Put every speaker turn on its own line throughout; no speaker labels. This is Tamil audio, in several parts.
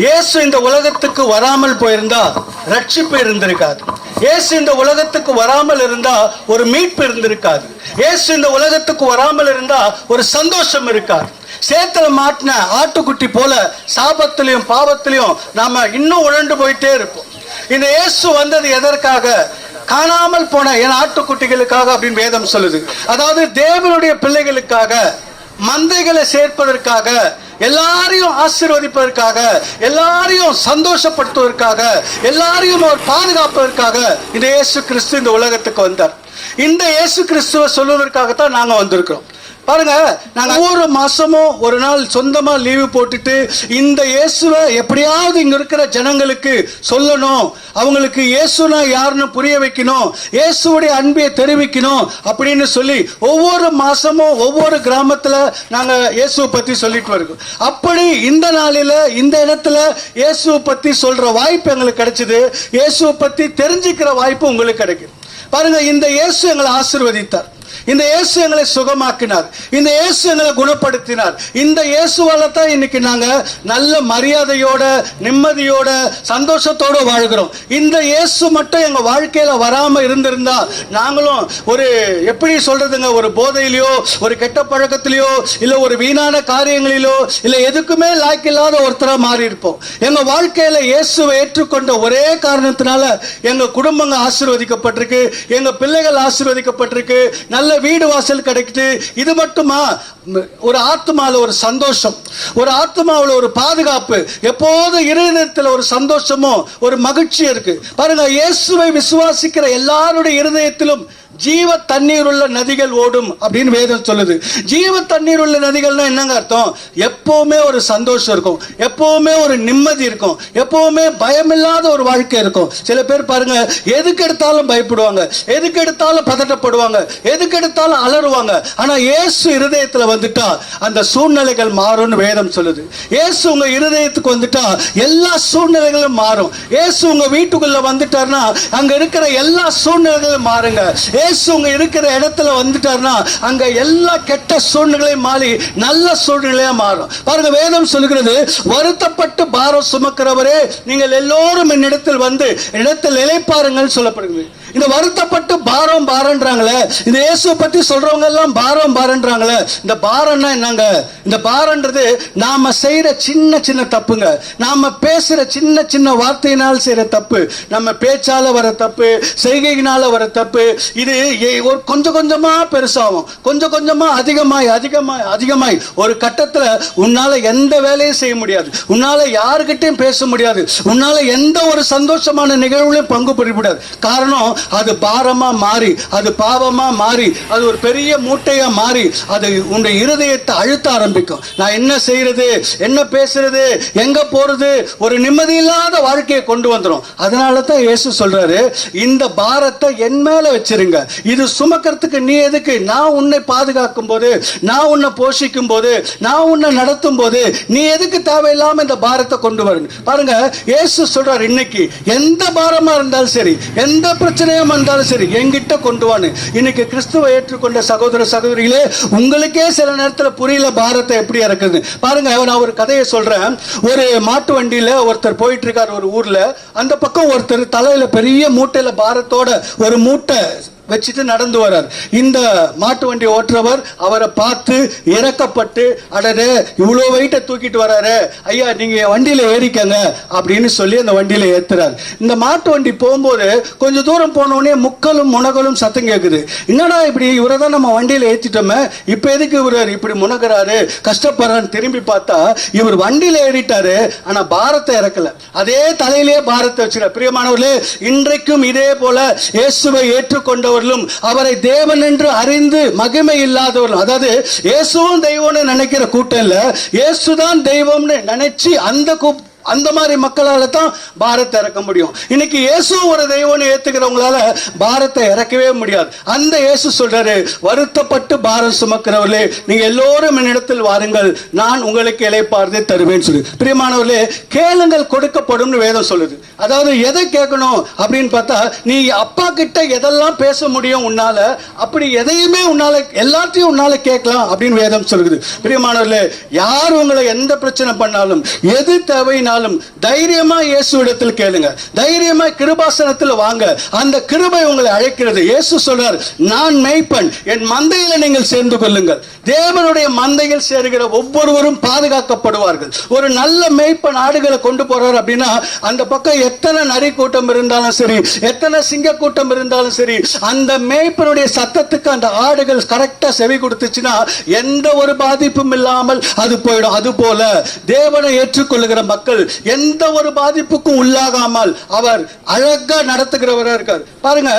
இயேசு இந்த உலகத்துக்கு வராமல் போயிருந்தா ரட்சிப்பு இருந்திருக்காது. இயேசு இந்த உலகத்துக்கு வராமல் இருந்தா ஒரு மீட்பு இருந்திருக்காது. இயேசு இந்த உலகத்துக்கு வராமல் இருந்தா ஒரு சந்தோஷம் இருக்காது. சேத்துல மாட்டின ஆட்டுக்குட்டி போல சாபத்திலையும் பாவத்திலையும் நாம இன்னும் உழண்டு போயிட்டே இருப்போம். இந்த இயேசு வந்தது எதற்காக? காணாமல் போன என் ஆட்டுக்குட்டிகளுக்காக அப்படின்னு வேதம் சொல்லுது. அதாவது தேவனுடைய பிள்ளைகளுக்காக மந்தைகளை சேர்ப்பதற்காக எல்லாரையும் ஆசீர்வதிப்பதற்காக எல்லாரையும் சந்தோஷப்படுத்துவதற்காக எல்லாரையும் அவர் பாதுகாப்பதற்காக இந்த இயேசு கிறிஸ்து இந்த உலகத்துக்கு வந்தார். இந்த இயேசு கிறிஸ்துவை சொல்வதற்காகத்தான் நாங்க வந்திருக்கிறோம். பாருங்க நாங்க ஒவ்வொரு மாசமும் ஒரு நாள் சொந்தமா லீவு போட்டுட்டு இந்த இயேசுவை எப்படியாவது இங்க இருக்கிற ஜனங்களுக்கு சொல்லணும். அவங்களுக்கு இயேசுனா யாருன்னு புரிய வைக்கணும். இயேசுடைய அன்பையை தெரிவிக்கணும் அப்படின்னு சொல்லி ஒவ்வொரு மாசமும் ஒவ்வொரு கிராமத்துல நாங்க இயேசுவை பத்தி சொல்லிட்டு வருகிறோம் அப்படி இந்த நாளில இந்த இடத்துல இயேசுவை பத்தி சொல்ற வாய்ப்பு எங்களுக்கு கிடைச்சது. இயேசுவை பத்தி தெரிஞ்சுக்கிற வாய்ப்பு உங்களுக்கு கிடைக்குது. பாருங்க இந்த இயேசு எங்களை ஆசிர்வதித்தார். இந்த இயேசு எங்களை சுகமாக்கினார். இந்த இயேசு எங்களை குணப்படுத்தினார். இந்த இயேசுவால தான் இன்னைக்கு நாங்க நல்ல மரியாதையோட நிம்மதியோட சந்தோஷத்தோட வாழ்கிறோம். இந்த இயேசு மட்டும் எங்க வாழ்க்கையில வராம இருந்திருந்தா நாங்களும் ஒரு எப்படி சொல்றதுங்க ஒரு போதையிலையோ ஒரு கெட்ட பழக்கத்திலையோ இல்ல ஒரு வீணான காரியங்களிலோ இல்ல எதுக்குமே லாய்க்கில்லாத ஒருத்தரா மாறி இருப்போம் எங்க வாழ்க்கையில இயேசுவை ஏற்றுக்கொண்ட ஒரே காரணத்தினால எங்க குடும்பங்க ஆசீர்வதிக்கப்பட்டிருக்கு. எங்க பிள்ளைகள் ஆசீர்வதிக்கப்பட்டிருக்கு. நல்ல வீடு வாசல் கிடைக்குது. இது மட்டுமா? ஒரு ஆத்மாவில் ஒரு சந்தோஷம். ஒரு ஆத்மாவில் ஒரு பாதுகாப்பு. எப்போதும் இருதயத்தில் ஒரு சந்தோஷமும் ஒரு மகிழ்ச்சி இருக்கு. பாருங்க இயேசுவை விசுவாசிக்கிற எல்லாருடைய இருதயத்திலும் ஜீவ தண்ணீர் உள்ள நதிகள் ஓடும் அப்படின்னு வேதம் சொல்லுது. ஜீவ தண்ணீர் உள்ள நதிகள்னா என்னங்க அர்த்தம்? எப்பவுமே ஒரு சந்தோஷம் இருக்கும். எப்பவுமே ஒரு நிம்மதி இருக்கும். எப்பவுமே பயமில்லாத ஒரு வாழ்க்கை இருக்கும். சில பேர் பாருங்க எதுக்கு எடுத்தாலும் பயப்படுவாங்க. எதுக்கு எடுத்தாலும் பதட்டப்படுவாங்க. எதுக்கு எடுத்தாலும் அலறுவாங்க. ஆனா இயேசு இருதயத்துல வந்துட்டா அந்த சூழ்நிலைகள் மாறும்னு வேதம் சொல்லுது. இயேசு உங்க இருதயத்துக்கு வந்துட்டா எல்லா சூழ்நிலைகளும் மாறும். இயேசு உங்க வீட்டுக்குள்ள வந்துட்டாருன்னா அங்க இருக்கிற எல்லா சூழ்நிலைகளும் மாறுங்க. இயேசு உங்க இருக்கிற இடத்துல வந்துட்டார்னா அங்க எல்லா கெட்ட சூழ்நிலையும் மாறி நல்ல சூழ்நிலையா மாறும். பாருங்க வேதம் சொல்கிறது வருத்தப்பட்டு பாரம் சுமக்கிறவரே நீங்கள் எல்லோரும் என்னிடத்தில் வந்து இடத்தில் இளைப்பாருங்கள் சொல்லப்படுகிறது. இந்த வருத்தப்பட்டு பாரம் பாரன்றாங்களே இந்த இயேசுவை பத்தி சொல்றவங்க எல்லாம் பாரம் பாரன்றாங்களே இந்த பாரம்னா என்னங்க? இந்த பாரன்றது நாம செய்யற சின்ன சின்ன தப்புங்க. நாம பேசுற சின்ன சின்ன வார்த்தையினால் செய்யற தப்பு. நம்ம பேச்சால வர தப்பு செய்கையினால வர தப்பு இது எ- ஒரு கொஞ்சம் கொஞ்சமாக பெருசாகும். கொஞ்சம் கொஞ்சமாக அதிகமாய் அதிகமாய் அதிகமாய். ஒரு கட்டத்தில் உன்னால் எந்த வேலையும் செய்ய முடியாது. உன்னால் யாருக்கிட்டையும் பேச முடியாது. உன்னால் எந்த ஒரு சந்தோஷமான நிகழ்வுலையும் பங்கு பெற முடியாது. காரணம் அது பாரமாக மாறி அது பாவமாக மாறி அது ஒரு பெரிய மூட்டையாக மாறி அது உன்னுடைய இருதயத்தை அழுத்த ஆரம்பிக்கும். நான் என்ன செய்யறது என்ன பேசுறது எங்கே போகிறது ஒரு நிம்மதியில்லாத வாழ்க்கையை கொண்டு வந்துடும் அதனால தான் இயேசு சொல்கிறாரு இந்த பாரத்தை என் மேலே வச்சிருங்க. இது சுமக்கிறதுக்கு நீ எதுக்கு? நான் உன்னை பாதுகாக்கும் போது நான் உன்னை போஷிக்கும் போது நான் உன்னை நடத்தும் போது நீ எதுக்கு தேவையில்லாம இந்த பாரத்தை கொண்டு வரு? பாருங்க ஏசு சொல்றாரு இன்னைக்கு எந்த பாரமா இருந்தாலும் சரி எந்த பிரச்சனையும் இருந்தாலும் சரி என்கிட்ட கொண்டு வானு இன்னைக்கு கிறிஸ்துவ ஏற்றுக்கொண்ட சகோதர சகோதரிகளே உங்களுக்கே சில நேரத்துல புரியல பாரத்தை எப்படி இறக்குது. பாருங்க நான் ஒரு கதையை சொல்றேன். ஒரு மாட்டு வண்டியில ஒருத்தர் போயிட்டு இருக்கார் ஒரு ஊர்ல. அந்த பக்கம் ஒருத்தர் தலையில பெரிய மூட்டையில பாரத்தோட ஒரு மூட்டை வச்சுட்டு நடந்து வரார். இந்த மாட்டு வண்டி ஓட்டுறவர் அவரை பார்த்து இறக்கப்பட்டு அடடே இவ்வளோ வெயிட்டை தூக்கிட்டு வராரு ஐயா நீங்க வண்டியில் வண்டியில ஏறிக்கங்க அப்படின்னு சொல்லி அந்த வண்டியில ஏத்துறாரு. இந்த மாட்டு வண்டி போகும்போது கொஞ்சம் தூரம் போன உடனே முக்கலும் முனகலும் சத்தம் கேட்குது என்னடா இப்படி இவரை தான் நம்ம வண்டியில ஏற்றிட்டோமே இப்போ எதுக்கு இவர் இப்படி முனகிறாரு கஷ்டப்படுறான்னு திரும்பி பார்த்தா இவர் வண்டியில ஏறிட்டாரு ஆனா பாரத்தை இறக்கல. அதே தலையிலே பாரத்தை வச்சுக்கிறார். பிரியமானவர்களே இன்றைக்கும் இதே போல இயேசுவை இல்லாதவர்களும் அவரை தேவன் என்று அறிந்து மகிமை இல்லாதவர்களும். அதாவது இயேசுவும் தெய்வம்னு நினைக்கிற கூட்டம் இல்லை இயேசுதான் தெய்வம்னு நினைச்சு அந்த கூ- அந்த மாதிரி மக்களால தான் பாரத்தை இறக்க முடியும். இன்னைக்கு இயேசு ஒரு தெய்வம்னு ஏத்துக்கிறவங்களால பாரத்தை இறக்கவே முடியாது. அந்த இயேசு சொல்றாரு வருத்தப்பட்டு பாரம் சுமக்கிறவர்களே நீங்கள் எல்லோரும் என்னிடத்தில் வாருங்கள். நான் உங்களுக்கு இளைப்பாறுதே தருவேன் சொல்லி. பிரியமானவர்களே கேளுங்கள் கொடுக்கப்படும் வேதம் சொல்லுது. அதாவது எதை கேட்கணும் அப்படின்னு பார்த்தா நீ அப்பா கிட்ட எதெல்லாம் பேச முடியும் உன்னால அப்படி எதையுமே உன்னால எல்லாத்தையும் உன்னால கேட்கலாம் அப்படின்னு வேதம் சொல்லுது. பிரியமானவர்களே யார் உங்களை எந்த பிரச்சனை பண்ணாலும் எது தேவைனாலும் அப்படின்னாலும் தைரியமா இயேசுவிடத்தில் கேளுங்க. தைரியமா கிருபாசனத்தில் வாங்க. அந்த கிருபை உங்களை அழைக்கிறது. இயேசு சொல்றார் நான் மெய்ப்பன். என் மந்தையில நீங்கள் சேர்ந்து கொள்ளுங்கள். தேவனுடைய மந்தையில் சேருகிற ஒவ்வொருவரும் பாதுகாக்கப்படுவார்கள். ஒரு நல்ல மெய்ப்பன் ஆடுகளை கொண்டு போறார் அப்படின்னா அந்த பக்கம் எத்தனை நரி கூட்டம் இருந்தாலும் சரி எத்தனை சிங்க கூட்டம் இருந்தாலும் சரி அந்த மேய்ப்பனுடைய சத்தத்துக்கு அந்த ஆடுகள் கரெக்டா செவி கொடுத்துச்சுன்னா எந்த ஒரு பாதிப்பும் இல்லாமல் அது போயிடும். அது போல தேவனை ஏற்றுக்கொள்ளுகிற மக்கள் எந்த ஒரு பாதிப்புக்கும் உள்ளாகாமல் அவர் அழகா நடத்துகிறவரா இருக்கார். பாருங்க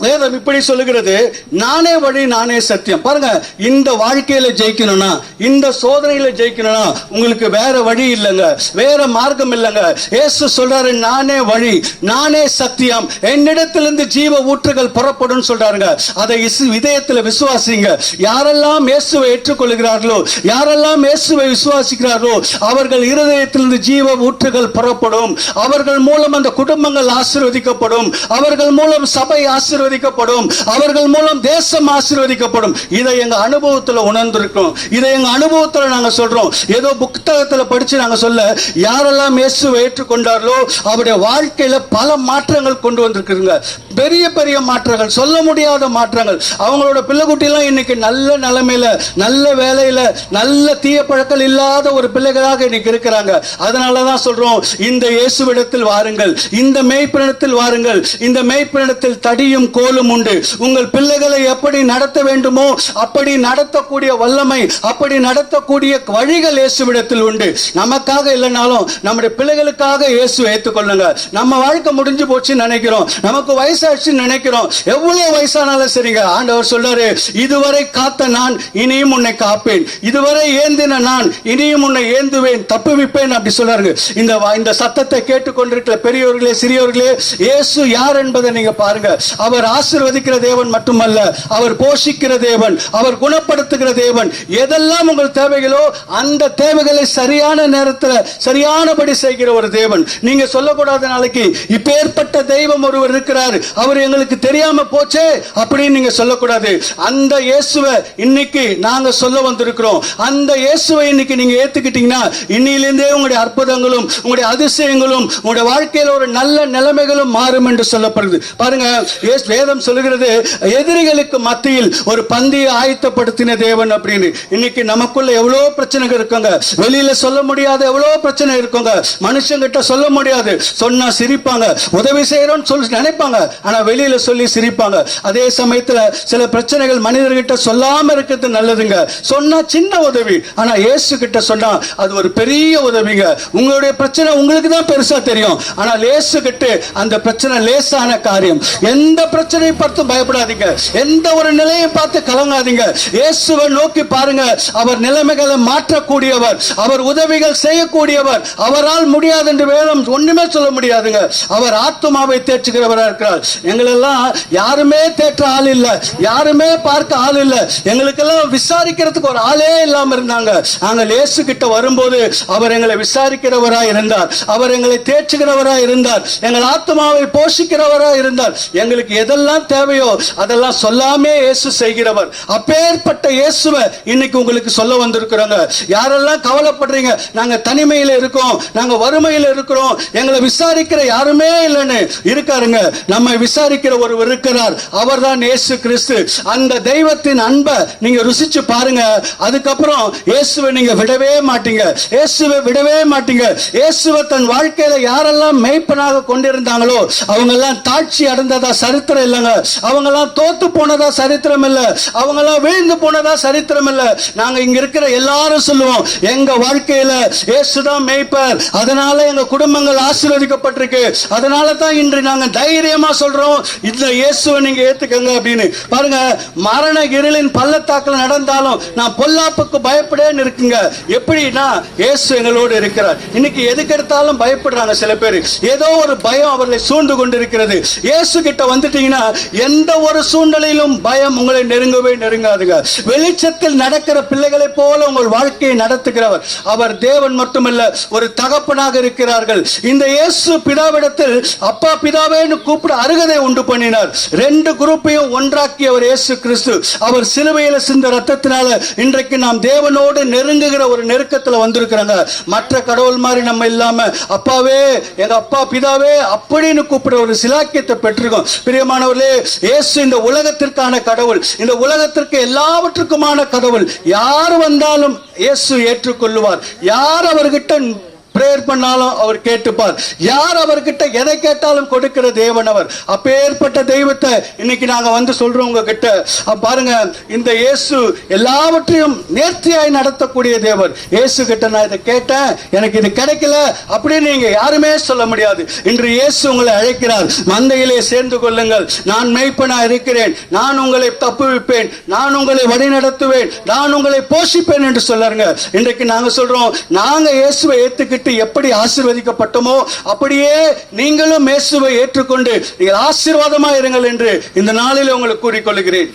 வேதம் இப்படி சொல்லுகிறது நானே வழி நானே சத்தியம். பாருங்க இந்த வாழ்க்கையில ஜெயிக்கணும்னா இந்த சோதனையில ஜெயிக்கணும்னா உங்களுக்கு வேற வழி இல்லைங்க. வேற மார்க்கம் இல்லைங்க. ஏசு சொல்றாரு நானே வழி நானே சத்தியம். என்னிடத்திலிருந்து ஜீவ ஊற்றுகள் புறப்படும் சொல்றாருங்க. அதை இசு- இதயத்துல விசுவாசிங்க. யாரெல்லாம் இயேசுவை ஏற்றுக்கொள்கிறார்களோ யாரெல்லாம் இயேசுவை விசுவாசிக்கிறார்களோ அவர்கள் இருதயத்திலிருந்து ஜீவ ஊற்றுகள் புறப்படும். அவர்கள் மூலம் அந்த குடும்பங்கள் ஆசிர்வதிக்கப்படும். அவர்கள் மூலம் சபை ஆசீர்வதிக்கப்படும். அவர்கள் மூலம் தேசம் ஆசீர்வதிக்கப்படும். இதை எங்க அனுபவத்துல உணர்ந்திருக்கோம் இதை எங்க அனுபவத்துல நாங்க சொல்றோம். ஏதோ புத்தகத்துல படிச்சு நாங்க சொல்ல யாரெல்லாம் இயேசுவை ஏற்றுக்கொண்டார்களோ அவருடைய வாழ்க்கையில பல மாற்றங்கள் கொண்டு வந்திருக்கிறீங்க பெரிய பெரிய மாற்றங்கள் சொல்ல முடியாத மாற்றங்கள். அவங்களோட பிள்ளைக்குட்டிலாம் இன்னைக்கு நல்ல நிலைமையில நல்ல வேலையில நல்ல தீய பழக்கம் இல்லாத ஒரு பிள்ளைகளாக இன்னைக்கு இருக்கிறாங்க. அதனால தான் சொல்றோம் இந்த இயேசுவிடத்தில் வாருங்கள் இந்த மேய்ப்பிடத்தில் வாருங்கள் இந்த மேய்ப்பிடத்தில் தடியும் கோலும் உண்டு. உங்கள் பிள்ளைகளை எப்படி நடத்த வேண்டுமோ அப்படி நடத்தக்கூடிய வல்லமை அப்படி நடத்தக்கூடிய வழிகள் இயேசுவிடத்தில் உண்டு. நமக்காக இல்லைனாலும் நம்முடைய பிள்ளைகளுக்காக இயேசு ஏற்றுக்கொள்ளுங்க. நம்ம வாழ்க்கை முடிஞ்சு போச்சு நினைக்கிறோம். நமக்கு வயசு வயசாச்சு நினைக்கிறோம். எவ்வளவு வயசானாலும் சரிங்க. ஆண்டவர் சொல்றாரு இதுவரை காத்த நான் இனியும் உன்னை காப்பேன். இதுவரை ஏந்தின நான் இனியும் உன்னை ஏந்துவேன். தப்புவிப்பேன் அப்படி சொல்றாரு இந்த இந்த சத்தத்தை கேட்டுக்கொண்டிருக்கிற பெரியவர்களே சிறியவர்களே இயேசு யார் என்பதை நீங்க பாருங்க. அவர் ஆசிர்வதிக்கிற தேவன் மட்டுமல்ல அவர் போஷிக்கிற தேவன் அவர் குணப்படுத்துகிற தேவன். எதெல்லாம் உங்கள் தேவைகளோ அந்த தேவைகளை சரியான நேரத்தில் சரியானபடி செய்கிற ஒரு தேவன். நீங்க சொல்லக்கூடாத நாளைக்கு இப்பேற்பட்ட தெய்வம் ஒருவர் இருக்கிறார். அவர் எங்களுக்கு தெரியாம போச்சே அப்படின்னு நீங்க சொல்லக்கூடாது. அந்த இயேசுவை இன்னைக்கு நாங்க சொல்ல வந்திருக்கிறோம். அந்த இயேசுவை இன்னைக்கு நீங்க ஏத்துக்கிட்டீங்கன்னா இன்னிலிருந்தே உங்களுடைய அற்புதங்களும் உங்களுடைய அதிசயங்களும் உங்களுடைய வாழ்க்கையில ஒரு நல்ல நிலைமைகளும் மாறும் என்று சொல்லப்படுது. பாருங்க வேதம் சொல்லுகிறது எதிரிகளுக்கு மத்தியில் ஒரு பந்தியை ஆயத்தப்படுத்தின தேவன் அப்படின்னு. இன்னைக்கு நமக்குள்ள எவ்வளவு பிரச்சனைகள் இருக்குங்க. வெளியில சொல்ல முடியாத எவ்வளவு பிரச்சனை இருக்குங்க. மனுஷங்கிட்ட சொல்ல முடியாது. சொன்னா சிரிப்பாங்க. உதவி செய்யறோம்னு சொல்லி நினைப்பாங்க. ஆனால் வெளியில் சொல்லி சிரிப்பாங்க. அதே சமயத்தில் சில பிரச்சனைகள் மனிதர்கிட்ட சொல்லாமல் இருக்கிறது நல்லதுங்க. சொன்னால் சின்ன உதவி. ஆனால் ஏசு கிட்ட சொன்னால் அது ஒரு பெரிய உதவிங்க. உங்களுடைய பிரச்சனை உங்களுக்கு தான் பெருசாக தெரியும். ஆனால் லேசு கிட்ட அந்த பிரச்சனை லேசான காரியம். எந்த பிரச்சனையை பார்த்து பயப்படாதீங்க. எந்த ஒரு நிலையை பார்த்து கலங்காதீங்க. இயேசுவை நோக்கி பாருங்க. அவர் நிலைமைகளை மாற்றக்கூடியவர். அவர் உதவிகள் செய்யக்கூடியவர். அவரால் முடியாது என்று வேதம் ஒன்றுமே சொல்ல முடியாதுங்க. அவர் ஆத்துமாவை தேற்றுகிறவரா இருக்கிறார். எங்களெல்லாம் யாருமே தேற்ற ஆள் இல்லை. யாருமே பார்க்க ஆள் இல்லை. எங்களுக்கெல்லாம் விசாரிக்கிறதுக்கு ஒரு ஆளே இல்லாமல் இருந்தாங்க. நாங்கள் இயேசு கிட்ட வரும்போது அவர் எங்களை விசாரிக்கிறவராய் இருந்தார். அவர் எங்களை தேற்றுகிறவராய் இருந்தார். எங்கள் ஆத்மாவை போஷிக்கிறவராய் இருந்தார். எங்களுக்கு எதெல்லாம் தேவையோ அதெல்லாம் சொல்லாமே இயேசு செய்கிறவர். அப்பேற்பட்ட இயேசுவை இன்னைக்கு உங்களுக்கு சொல்ல வந்திருக்கிறோங்க. யாரெல்லாம் கவலைப்படுறீங்க? நாங்க தனிமையில் இருக்கோம். நாங்க வறுமையில் இருக்கிறோம். எங்களை விசாரிக்கிற யாருமே இல்லைன்னு இருக்காருங்க. நம்மை விசாரிக்கிற ஒருவர் இருக்கிறார். அவர்தான் இயேசு கிறிஸ்து. அந்த தெய்வத்தின் அன்பை நீங்க ருசிச்சு பாருங்க. அதுக்கப்புறம் இயேசுவை நீங்க விடவே மாட்டீங்க. இயேசுவை விடவே மாட்டீங்க. இயேசுவை தன் வாழ்க்கையில யாரெல்லாம் மெய்ப்பனாக கொண்டிருந்தாங்களோ அவங்க எல்லாம் தாட்சி அடைந்ததா சரித்திரம் இல்லைங்க. அவங்க எல்லாம் தோத்து போனதா சரித்திரம் இல்ல. அவங்க எல்லாம் வீழ்ந்து போனதா சரித்திரம் இல்ல. நாங்க இங்க இருக்கிற எல்லாரும் சொல்லுவோம் எங்க வாழ்க்கையில இயேசுதான் மெய்ப்பர். அதனால எங்க குடும்பங்கள் ஆசீர்வதிக்கப்பட்டிருக்கு. அதனால தான் இன்று நாங்க தைரியமா சொல்றோம். சொல்றோம். இந்த இயேசுவை நீங்க ஏத்துக்கங்க அப்படின்னு. பாருங்க மரண இருளின் பள்ளத்தாக்கில் நடந்தாலும் நான் பொல்லாப்புக்கு பயப்படேன்னு இருக்குங்க. எப்படின்னா இயேசு எங்களோடு இருக்கிறார். இன்னைக்கு எதுக்கு எடுத்தாலும் பயப்படுறாங்க சில பேர். ஏதோ ஒரு பயம் அவர்களை சூழ்ந்து கொண்டிருக்கிறது. இயேசு கிட்ட வந்துட்டீங்கன்னா எந்த ஒரு சூழ்நிலையிலும் பயம் உங்களை நெருங்கவே நெருங்காதுங்க. வெளிச்சத்தில் நடக்கிற பிள்ளைகளை போல உங்கள் வாழ்க்கையை நடத்துகிறவர். அவர் தேவன் மட்டுமல்ல ஒரு தகப்பனாக இருக்கிறார்கள். இந்த இயேசு பிதாவிடத்தில் அப்பா பிதாவேன்னு கூப்பிட அருக கலகதை உண்டு பண்ணினார். ரெண்டு குரூப்பையும் ஒன்றாக்கியவர் இயேசு கிறிஸ்து. அவர் சிலுவையில சிந்த ரத்தத்தினால இன்றைக்கு நாம் தேவனோடு நெருங்குகிற ஒரு நெருக்கத்துல வந்திருக்கிறாங்க. மற்ற கடவுள் மாதிரி நம்ம இல்லாம அப்பாவே எங்க அப்பா பிதாவே அப்படின்னு கூப்பிடுற ஒரு சிலாக்கியத்தை பெற்றிருக்கோம். பிரியமானவர்களே இயேசு இந்த உலகத்திற்கான கடவுள். இந்த உலகத்திற்கு எல்லாவற்றுக்குமான கடவுள். யார் வந்தாலும் இயேசு ஏற்றுக்கொள்ளுவார். யார் அவர்கிட்ட பிரேயர் பண்ணாலும் அவர் கேட்டுப்பார். யார் அவர்கிட்ட எதை கேட்டாலும் கொடுக்கிற தேவன் அவர். அப்பேற்பட்ட தெய்வத்தை இன்னைக்கு நாங்க வந்து சொல்றோம் உங்ககிட்ட. பாருங்க இந்த இயேசு எல்லாவற்றையும் நேர்த்தியாய் நடத்தக்கூடிய தேவர். இயேசு கிட்ட நான் இதை கேட்டேன் எனக்கு இது கிடைக்கல அப்படின்னு நீங்க யாருமே சொல்ல முடியாது. இன்று இயேசு உங்களை அழைக்கிறார். மந்தையிலே சேர்ந்து கொள்ளுங்கள். நான் மெய்ப்பனா இருக்கிறேன். நான் உங்களை தப்புவிப்பேன். நான் உங்களை வழிநடத்துவேன். நான் உங்களை போஷிப்பேன் என்று சொல்லுங்க. இன்றைக்கு நாங்க சொல்றோம் நாங்க இயேசுவை ஏத்துக்கிட்டு எப்படி ஆசிர்வதிக்கப்பட்டோமோ அப்படியே நீங்களும் மேசுவை ஏற்றுக்கொண்டு நீங்கள் ஆசீர்வாதமா இருங்கள் என்று இந்த நாளில் உங்களுக்கு கூறிக்கொள்கிறேன்.